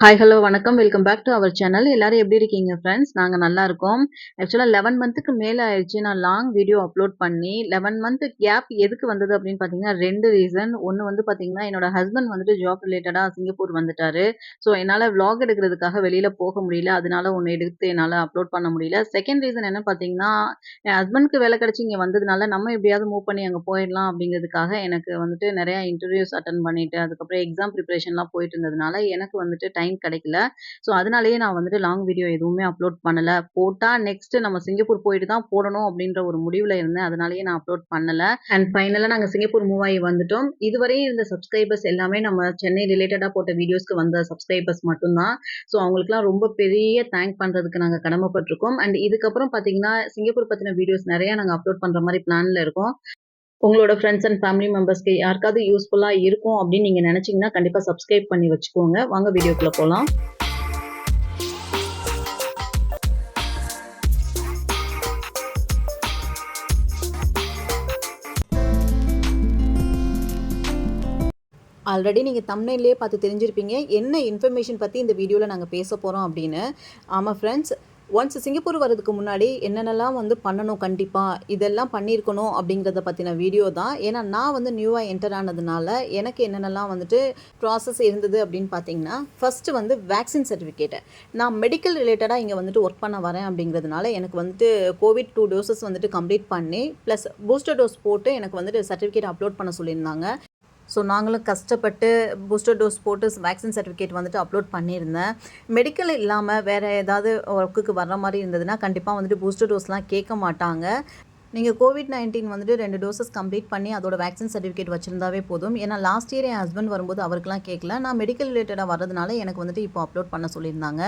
Hi hello வணக்கம். Welcome back to our channel எல்லாரும் எப்படி இருக்கீங்க ஃப்ரெண்ட்ஸ் நாங்கள் நல்லா இருக்கோம். ஆக்சுவலாக லெவன் மந்த்துக்கு மேலே ஆயிடுச்சு. நான் லாங் வீடியோ அப்லோட் பண்ணி லெவன் மந்த் கேப் எதுக்கு வந்தது அப்படின்னு பார்த்தீங்கன்னா ரெண்டு ரீசன் ஒன்று வந்து பார்த்தீங்கன்னா என்னோட ஹஸ்பண்ட் வந்துட்டு ஜாப் ரிலேட்டடாக சிங்கப்பூர் வந்துட்டாரு. ஸோ என்னால் விளாக் எடுக்கிறதுக்காக வெளியில் போக முடியல. அதனால ஒன்று எடுத்து என்னால் அப்லோட் பண்ண முடியல. செகண்ட் ரீசன் என்ன பார்த்தீங்கன்னா என் ஹஸ்பண்ட்க்கு வேலை கிடச்சி இங்கே வந்ததுனால நம்ம எப்படியாவது மூவ் பண்ணி அங்கே போயிடலாம் அப்படிங்கிறதுக்காக எனக்கு வந்துட்டு நிறையா இன்டர்வியூஸ் அட்டன் பண்ணிட்டு அதுக்கப்புறம் எக்ஸாம் ப்ரிப்பரேஷன்லாம் போயிட்டு இருந்ததுனால எனக்கு வந்துட்டு டைம் கிடைக்கல. ஸோ அதனாலேயே நான் வந்துட்டு லாங் வீடியோ எதுவுமே அப்லோட் பண்ணல. போட்டா நெக்ஸ்ட் நம்ம சிங்கப்பூர் போயிட்டு தான் போடணும் அப்படின்ற ஒரு முடிவில் இருந்தேன். அதனாலேயே நான் அப்லோட் பண்ணலை. அண்ட் ஃபைனலாக நாங்கள் சிங்கப்பூர் மூவ் ஆகி வந்துட்டோம். இதுவரையும் இருந்த சப்ஸ்கிரைபர்ஸ் எல்லாமே நம்ம சென்னை ரிலேட்டடாக போட்ட வீடியோஸ்க்கு வந்த சப்ஸ்கிரைபர்ஸ் மட்டும்தான். ஸோ அவங்களுக்குலாம் ரொம்ப பெரிய தேங்க் பண்ணுறதுக்கு நாங்கள் கடமைப்பட்டிருக்கோம். அண்ட் இதுக்கப்புறம் பார்த்தீங்கன்னா சிங்கப்பூர் பற்றின வீடியோஸ் நிறைய நாங்கள் அப்லோட் பண்ணுற மாதிரி பிளானில் இருக்கோம். உங்களோட ஃப்ரெண்ட்ஸ் அண்ட் ஃபேமிலி மெம்பர்ஸ்க்கு யாருக்காவது யூஸ்ஃபுல்லாக இருக்கும் அப்படின்னு நீங்கள் நினச்சிங்கன்னா கண்டிப்பாக சப்ஸ்கிரைப் பண்ணி வச்சுக்கோங்க. வாங்க வீடியோக்குள்ளே போகலாம் ஆல்ரெடி நீங்கள் தம்னையிலே பார்த்து தெரிஞ்சிருப்பீங்க. என்ன இன்ஃபர்மேஷன் பற்றி இந்த வீடியோவில் நாங்கள் பேச போகிறோம் அப்படின்னு. ஆமாம் ஃப்ரெண்ட்ஸ் ஒன்ஸ் சிங்கப்பூர் வர்றதுக்கு முன்னாடி என்னென்னலாம் வந்து பண்ணணும் கண்டிப்பாக இதெல்லாம் பண்ணியிருக்கணும் அப்படிங்கிறத பற்றின வீடியோ தான். ஏன்னா நான் வந்து நியூவாக என்டர் ஆனதுனால எனக்கு என்னென்னலாம் வந்துட்டு ப்ராசஸ் இருந்தது அப்படின்னு பார்த்தீங்கன்னா ஃபஸ்ட்டு வந்து வேக்சின் சர்டிஃபிகேட்டை நான் மெடிக்கல் ரிலேட்டடாக இங்கே வந்துட்டு ஒர்க் பண்ண வரேன் அப்படிங்கிறதுனால எனக்கு வந்துட்டு கோவிட் டூ டோசஸ் வந்துட்டு கம்ப்ளீட் பண்ணி ப்ளஸ் பூஸ்டர் டோஸ் போட்டு எனக்கு வந்துட்டு சர்டிஃபிகேட் அப்லோட் பண்ண சொல்லியிருந்தாங்க. ஸோ நாங்களும் கஷ்டப்பட்டு பூஸ்டர் டோஸ் போட்டு வேக்சின் சர்டிஃபிகேட் வந்துட்டு அப்லோட் பண்ணியிருந்தேன். மெடிக்கல் இல்லாமல் வேறு ஏதாவது ஒர்க்குக்கு வர்ற மாதிரி இருந்ததுன்னா கண்டிப்பாக வந்துட்டு பூஸ்டர் டோஸ்லாம் கேட்க மாட்டாங்க. நீங்கள் கோவிட் நைன்டீன் வந்துட்டு ரெண்டு டோசஸ் கம்ப்ளீட் பண்ணி அதோட வேக்சின் சர்டிஃபிகேட் வச்சுருந்தாவே போதும். ஏன்னா லாஸ்ட் இயர் என் ஹஸ்பண்ட் வரும்போது அவருக்குலாம் கேட்கல நான் மெடிக்கல் ரிலேட்டடாக வரதுனால எனக்கு வந்துட்டு இப்போ அப்லோட் பண்ண சொல்லியிருந்தாங்க.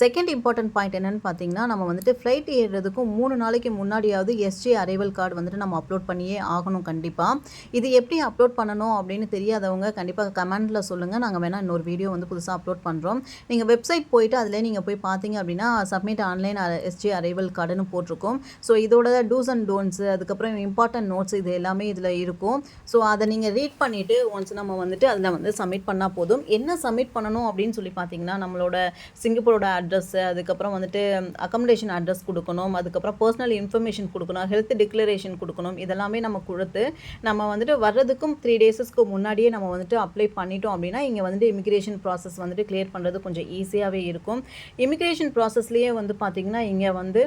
செகண்ட் இம்பார்ட்டன்ட் பாயிண்ட் என்னன்னு பார்த்தீங்கன்னா நம்ம வந்துட்டு ஃப்ளைட் ஏறுறதுக்கும் மூணு நாளைக்கு முன்னாடியாவது எஸ்ஜி அரைவல் கார்டு வந்துட்டு நம்ம அப்லோட் பண்ணியே ஆகணும் கண்டிப்பாக இது எப்படி அப்லோட் பண்ணணும் அப்படின்னு தெரியாதவங்க கண்டிப்பாக கமெண்ட்டில் சொல்லுங்கள் நாங்கள் வேணால் இன்னொரு வீடியோ வந்து புதுசாக அப்லோட் பண்ணுறோம் நீங்கள் வெப்சைட் போயிட்டு அதிலே நீங்கள் போய் பார்த்தீங்க அப்படின்னா சப்மிட் ஆன்லைன் எஸ்ஜி அரைவல் கார்டுன்னு போட்டிருக்கோம். ஸோ இதோட டூஸ் அண்ட் டோன்ட்ஸு அதுக்கப்புறம் இம்பார்ட்டன்ட் நோட்ஸ் இது எல்லாமே இதில் இருக்கும். ஸோ அதை நீங்கள் ரீட் பண்ணிவிட்டு ஒன்ஸ் நம்ம வந்துட்டு அதில் வந்து சப்மிட் பண்ணால் போதும். என்ன சப்மிட் பண்ணணும் அப்படின்னு சொல்லி பார்த்தீங்கன்னா நம்மளோட சிங்கப்பூரோட அட்ரஸ்ஸு அதுக்கப்புறம் வந்துட்டு அக்கமடேஷன் அட்ரஸ் கொடுக்கணும். அதுக்கப்புறம் பர்சனல் இன்ஃபர்மேஷன் கொடுக்கணும். ஹெல்த் டிக்ளரேஷன் கொடுக்கணும். இதெல்லாமே நம்ம கொடுத்து நம்ம வந்துட்டு வர்றதுக்கும் த்ரீ டேஸஸ்க்கு முன்னாடியே நம்ம வந்துட்டு அப்ளை பண்ணிட்டோம் அப்படின்னா இங்கே வந்துட்டு இமிக்ரேஷன் ப்ராசஸ் வந்துட்டு கிளியர் பண்ணுறது கொஞ்சம் ஈஸியாகவே இருக்கும். இமிக்ரேஷன் ப்ராசஸ்லேயே வந்து பார்த்திங்கன்னா இங்கே வந்து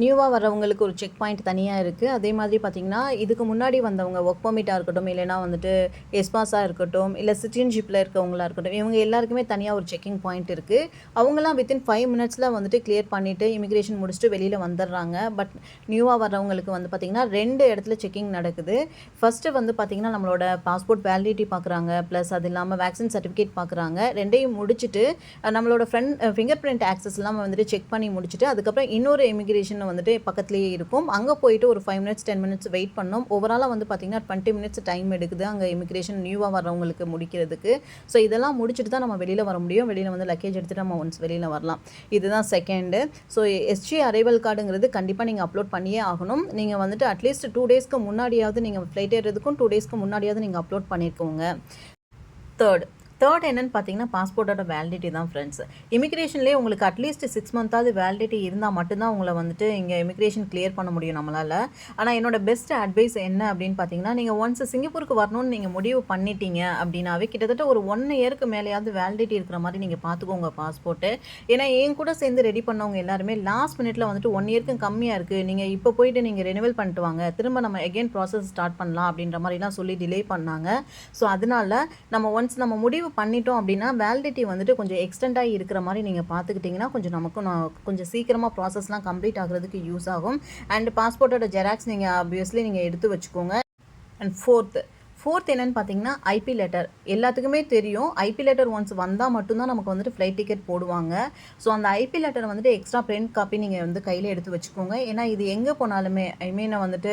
நியூவாக வரவங்களுக்கு ஒரு செக் பாயிண்ட் தனியாக இருக்குது அதே மாதிரி பார்த்திங்கன்னா இதுக்கு முன்னாடி வந்தவங்க ஒர்க் பர்மிட்டாக இருக்கட்டும் இல்லைனா வந்துட்டு எஸ்பாஸாக இருக்கட்டும் இல்லை சிட்டிசன்ஷிப்பில் இருக்கவங்களா இருக்கட்டும் இவங்க எல்லாருக்குமே தனியாக ஒரு செக்கிங் பாயிண்ட் இருக்குது அவங்களாம் வித்தின் ஃபைவ் மினிட்ஸில் வந்துட்டு கிளியர் பண்ணிவிட்டு இமிக்ரேஷன் முடிச்சுட்டு வெளியில் வந்துடுறாங்க பட் நியூவாக வரவங்களுக்கு வந்து பார்த்திங்கன்னா ரெண்டு இடத்துல செக்கிங் நடக்குது. ஃபஸ்ட்டு வந்து பார்த்திங்கன்னா நம்மளோட பாஸ்போர்ட் வேலிடிட்டி பார்க்குறாங்க ப்ளஸ் அது இல்லாமல் வேக்சின் சர்டிஃபிகேட் பார்க்குறாங்க ரெண்டையும் முடிச்சுட்டு நம்மளோட ஃப்ரெண்ட் ஃபிங்கர் பிரிண்ட் ஆக்சஸ் வந்துட்டு செக் பண்ணி முடிச்சுட்டு அதுக்கப்புறம் இன்னொரு இமிக்ரேஷன் வந்துட்டு பக்கத்துலேயே இருக்கும். அங்கே போயிட்டு ஒரு five minutes ten minutes wait பண்ணோம். ஓவராலாக வந்து பார்த்திங்கன்னா டுவெண்ட்டி மினிட்ஸ் டைம் எடுக்குது. அங்கே இமிக்ரேஷன் நியூவாக வரவங்களுக்கு முடிக்கிறதுக்கு. ஸோ இதெல்லாம் முடிச்சுட்டு தான் நம்ம வெளியில் வர முடியும். வெளியில் வந்து லக்கேஜ் எடுத்துகிட்டு நம்ம ஒன்ஸ் வெளியில் வரலாம். இதுதான் செகண்டு ஸோ எஸ்ஜி அரைவல் கார்டுங்கிறது கண்டிப்பாக நீங்கள் அப்லோட் பண்ணியே ஆகணும். நீங்கள் வந்துட்டு அட்லீஸ்ட் டூ டேஸ்க்கு முன்னாடியாவது நீங்கள் ஃப்ளைட் ஏறுறதுக்கும் டூ டேஸ்க்கு முன்னாடியாவது நீங்கள் அப்லோட் பண்ணியிருக்கோங்க தேர்ட் தேர்ட் என்னன்னு பார்த்தீங்கன்னா பாஸ்போர்ட்டோட வேலிடிட்டி தான் ஃப்ரெண்ட்ஸ் இமிக்ரேஷன்லேயே உங்களுக்கு அட்லீஸ்ட் சிக்ஸ் மந்த்தாவது வேலிடிட்டி இருந்தால் மட்டும்தான் உங்களை வந்துட்டு இங்கே இமிக்ரேஷன் கிளியர் பண்ண முடியும் நம்மளால். ஆனால் என்னோட பெஸ்ட் அட்வைஸ் என்ன அப்படின்னு பார்த்தீங்கன்னா நீங்கள் ஒன்ஸ் சிங்கப்பூருக்கு வரணும்னு நீங்கள் முடிவு பண்ணிட்டீங்க அப்படின்னாவே கிட்டத்தட்ட ஒரு ஒன் இயருக்கு மேலேயாவது வேலிடிட்டி இருக்கிற மாதிரி நீங்கள் பார்த்துக்கோங்க பாஸ்போர்ட்டு ஏன்னா என் கூட சேர்ந்து ரெடி பண்ணவங்க எல்லாருமே லாஸ்ட் மினிட்ல வந்துட்டு ஒன் இயருக்கு கம்மியாக இருக்குது நீங்கள் இப்போ போயிட்டு நீங்கள் ரெனிவல் பண்ணிட்டு வாங்க. திரும்ப நம்ம எகைன் ப்ராசஸ் ஸ்டார்ட் பண்ணலாம் அப்படின்ற மாதிரிலாம் சொல்லி டிலே பண்ணாங்க. ஸோ அதனால நம்ம ஒன்ஸ் நம்ம முடிவு பண்ணிட்டோம் அப்படின்னா வேலிடிட்டி வந்துட்டு கொஞ்சம் எக்ஸ்டெண்டாகி இருக்கிற மாதிரி நீங்கள் பார்த்துக்கிட்டிங்கன்னா கொஞ்சம் நமக்கும் நான் கொஞ்சம் சீக்கிரமாக ப்ராசஸ்லாம் கம்ப்ளீட் ஆகுறதுக்கு யூஸ் ஆகும். அண்ட் பாஸ்போர்ட்டோட ஜெராக்ஸ் நீங்கள் ஆப்வியஸ்லி நீங்கள் எடுத்து வச்சுக்கோங்க. அண்ட் ஃபோர்த்து ஃபோர்த் என்னன்னு பார்த்தீங்கன்னா ஐபி லெட்டர் எல்லாத்துக்குமே தெரியும். ஐபி லெட்டர் ஒன்ஸ் வந்தால் மட்டும்தான் நமக்கு வந்துட்டு ஃப்ளைட் டிக்கெட் போடுவாங்க. ஸோ அந்த ஐபி லெட்டர் வந்துட்டு எக்ஸ்ட்ரா பிரிண்ட் காப்பி நீங்கள் வந்து கையில் எடுத்து வச்சுக்கோங்க. ஏன்னா இது எங்கே போனாலுமே ஐ மீன் வந்துட்டு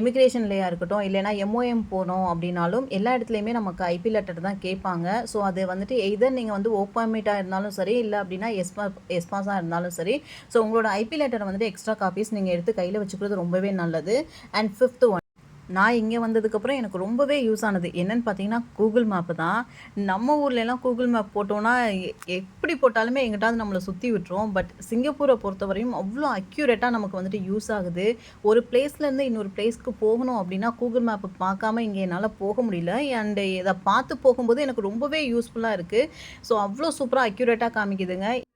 இமிக்ரேஷன்லேயா இருக்கட்டும் இல்லைனா எம்ஓஎம் போனோம் அப்படின்னாலும் எல்லா இடத்துலையுமே நமக்கு ஐபி லெட்டர் தான் கேட்பாங்க. ஸோ அது வந்துட்டு எதர் நீங்கள் வந்து ஓப்பர்மிட்டாக இருந்தாலும் சரி இல்லை அப்படின்னா எஸ்பா எஸ்பாஸாக இருந்தாலும் சரி. ஸோ உங்களோட ஐபி லெட்டர் வந்துட்டு எக்ஸ்ட்ரா காப்பீஸ் நீங்கள் எடுத்து கையில் வச்சுக்கிறது ரொம்பவே நல்லது. அண்ட் ஃபிஃப்த் ஒன் நான் இங்கே வந்ததுக்கப்புறம் எனக்கு ரொம்பவே யூஸ் ஆனது. என்னென்னு பார்த்தீங்கன்னா கூகுள் மேப்பு தான். நம்ம ஊர்லலாம் கூகுள் மேப் போட்டோன்னா எ- எப்படி போட்டாலுமே எங்கிட்டாவது நம்மளை சுற்றி விட்டுரும். பட் சிங்கப்பூரை பொறுத்தவரையும் அவ்வளோ அக்யூரேட்டாக நமக்கு வந்துட்டு யூஸ் ஆகுது. ஒரு பிளேஸ்லேருந்து இன்னொரு பிளேஸ்க்கு போகணும் அப்படின்னா கூகுள் மேப்பு பார்க்காம இங்கே என்னால் போக முடியல. அண்டு இதை பார்த்து போகும்போது எனக்கு ரொம்பவே யூஸ்ஃபுல்லாக இருக்குது ஸோ அவ்வளோ சூப்பராக அக்யூரேட்டாக காமிக்குதுங்க.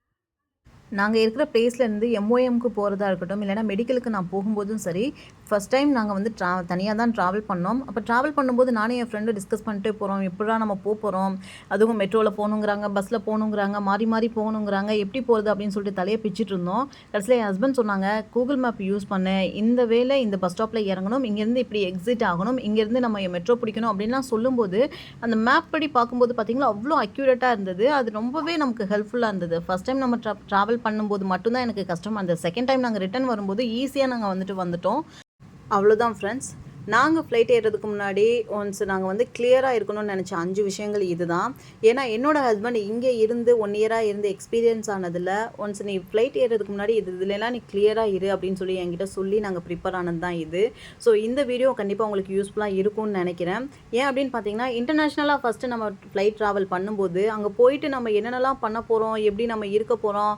நாங்கள் இருக்கிற பிளேஸ்லேருந்து எம்ஓஎம்க்கு போகிறதா இருக்கட்டும் இல்லைனா மெடிக்கலுக்கு நான் போகும்போதும் சரி ஃபஸ்ட் டைம் நாங்கள் வந்து ட்ரா தனியாக தான் ட்ராவல் பண்ணோம். அப்போ ட்ராவல் பண்ணும்போது நானும் என் ஃப்ரெண்டு டிஸ்கஸ் பண்ணிட்டு போகிறோம் எப்படா நம்ம போக போகிறோம் அதுவும் மெட்ரோவில் போகணுங்கிறாங்க பஸ்ஸில் போகணுங்கிறாங்க மாறி மாறி போகணுங்கிறாங்க எப்படி போகிறது அப்படின்னு சொல்லிட்டு தலையை பிச்சுட்டு இருந்தோம். கடைசியில் என் ஹஸ்பண்ட் சொன்னாங்க கூகுள் மேப் யூஸ் பண்ணேன் இந்த வேலை இந்த பஸ் ஸ்டாப்பில் இறங்கணும். இங்கேருந்து இப்படி எக்ஸிட் ஆகணும். இங்கேருந்து நம்ம மெட்ரோ பிடிக்கணும். அப்படின்லாம் சொல்லும்போது அந்த மேப் படி பார்க்கும்போது பார்த்தீங்களா அவ்வளோ அக்யூரேட்டாக இருந்தது. அது ரொம்பவே நமக்கு ஹெல்ப்ஃபுல்லாக இருந்தது. ஃபஸ்ட் டைம் நம்ம ட்ரா ட்ராவல் பண்ணும்போது மட்டும்தான் எனக்கு கஷ்டம் அந்த செகண்ட் டைம் நாங்கள் ரிட்டர்ன் வரும்போது ஈஸியாக நாங்கள் வந்துட்டு வந்துட்டோம். அவ்வளோதான் ஃப்ரெண்ட்ஸ் நாங்கள் ஃப்ளைட் ஏறுறதுக்கு முன்னாடி ஒன்ஸ் நாங்கள் வந்து கிளியராக இருக்கணும்னு நினச்ச அஞ்சு விஷயங்கள் இதுதான். ஏன்னா என்னோட ஹஸ்பண்ட் இங்கே இருந்து ஒன் இயராக இருந்து எக்ஸ்பீரியன்ஸ் ஆனதில் ஒன்ஸ் நீ ஃப்ளைட் ஏறுறதுக்கு முன்னாடி இது இதுலலாம் நீ கிளியராக இரு அப்படின்னு சொல்லி என்கிட்ட சொல்லி நாங்கள் ப்ரிப்பேர் ஆனது தான் இது. ஸோ இந்த வீடியோ கண்டிப்பாக உங்களுக்கு யூஸ்ஃபுல்லாக இருக்கும்னு நினைக்கிறேன். ஏன் அப்படின்னு பார்த்தீங்கன்னா இன்டர்நேஷ்னலாக ஃபஸ்ட்டு நம்ம ஃப்ளைட் ட்ராவல் பண்ணும்போது அங்கே போயிட்டு நம்ம என்னென்னலாம் பண்ண போகிறோம் எப்படி நம்ம இருக்க போகிறோம்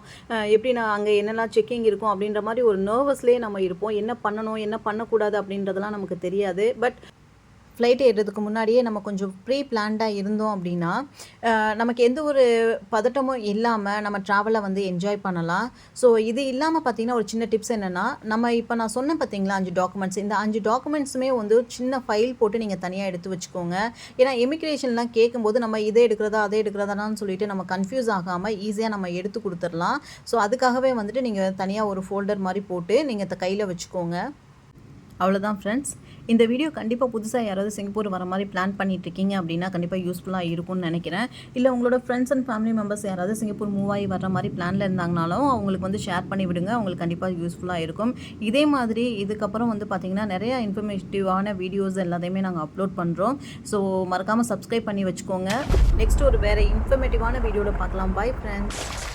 எப்படி நான் அங்கே என்னெல்லாம் செக்கிங் இருக்கும் அப்படின்ற மாதிரி ஒரு நர்வஸ்லேயே நம்ம இருப்போம். என்ன பண்ணணும் என்ன பண்ணக்கூடாது அப்படின்றதெல்லாம் நமக்கு தெரியும் தெரியாது. பட் ஃப்ளைட் ஏறுறதுக்கு முன்னாடியே நம்ம கொஞ்சம் ப்ரீ பிளான்டாக இருந்தோம் அப்படின்னா நமக்கு எந்த ஒரு பதட்டமும் இல்லாமல் நம்ம ட்ராவலை வந்து என்ஜாய் பண்ணலாம். ஸோ இது இல்லாமல் பார்த்தீங்கன்னா ஒரு சின்ன டிப்ஸ் என்னென்னா நம்ம இப்போ நான் சொன்னேன் பார்த்தீங்களா அஞ்சு டாக்குமெண்ட்ஸ் இந்த அஞ்சு டாக்குமெண்ட்ஸுமே வந்து சின்ன ஃபைல் போட்டு நீங்கள் தனியாக எடுத்து வச்சுக்கோங்க. ஏன்னா இமிக்ரேஷன்லாம் கேட்கும்போது நம்ம இதை எடுக்கிறதா அதை எடுக்கிறதான்னு சொல்லிட்டு நம்ம கன்ஃபியூஸ் ஆகாமல் ஈஸியாக நம்ம எடுத்து கொடுத்துடலாம். ஸோ அதுக்காகவே வந்துட்டு நீங்கள் தனியாக ஒரு ஃபோல்டர் மாதிரி போட்டு நீங்கள் கையில் வச்சுக்கோங்க. அவ்வளோதான் ஃப்ரெண்ட்ஸ் இந்த வீடியோ கண்டிப்பாக புதுசாக யாராவது சிங்கப்பூர் வர மாதிரி பிளான் பண்ணிட்டு இருக்கீங்க அப்படின்னா கண்டிப்பாக யூஸ்ஃபுல்லாக இருக்கும்னு நினைக்கிறேன். இல்லை உங்களோட ஃப்ரெண்ட்ஸ் அண்ட் ஃபேமிலி மெம்பர்ஸ் யாராவது சிங்கப்பூர் மூவ் ஆகி வர மாதிரி பிளானில் இருந்தாங்கனாலும் அவங்களுக்கு வந்து ஷேர் பண்ணி விடுங்க. அவங்களுக்கு கண்டிப்பாக யூஸ்ஃபுல்லாக இருக்கும். இதே மாதிரி இதுக்கப்புறம் வந்து பார்த்திங்கன்னா நிறையா இன்ஃபர்மேட்டிவான வீடியோஸ் எல்லாத்தையுமே நாங்கள் அப்லோட் பண்ணுறோம் ஸோ மறக்காமல் சப்ஸ்கிரைப் பண்ணி வச்சுக்கோங்க. நெக்ஸ்ட் ஒரு வேறு இன்ஃபர்மேட்டிவான வீடியோவில் பார்க்கலாம். Bye friends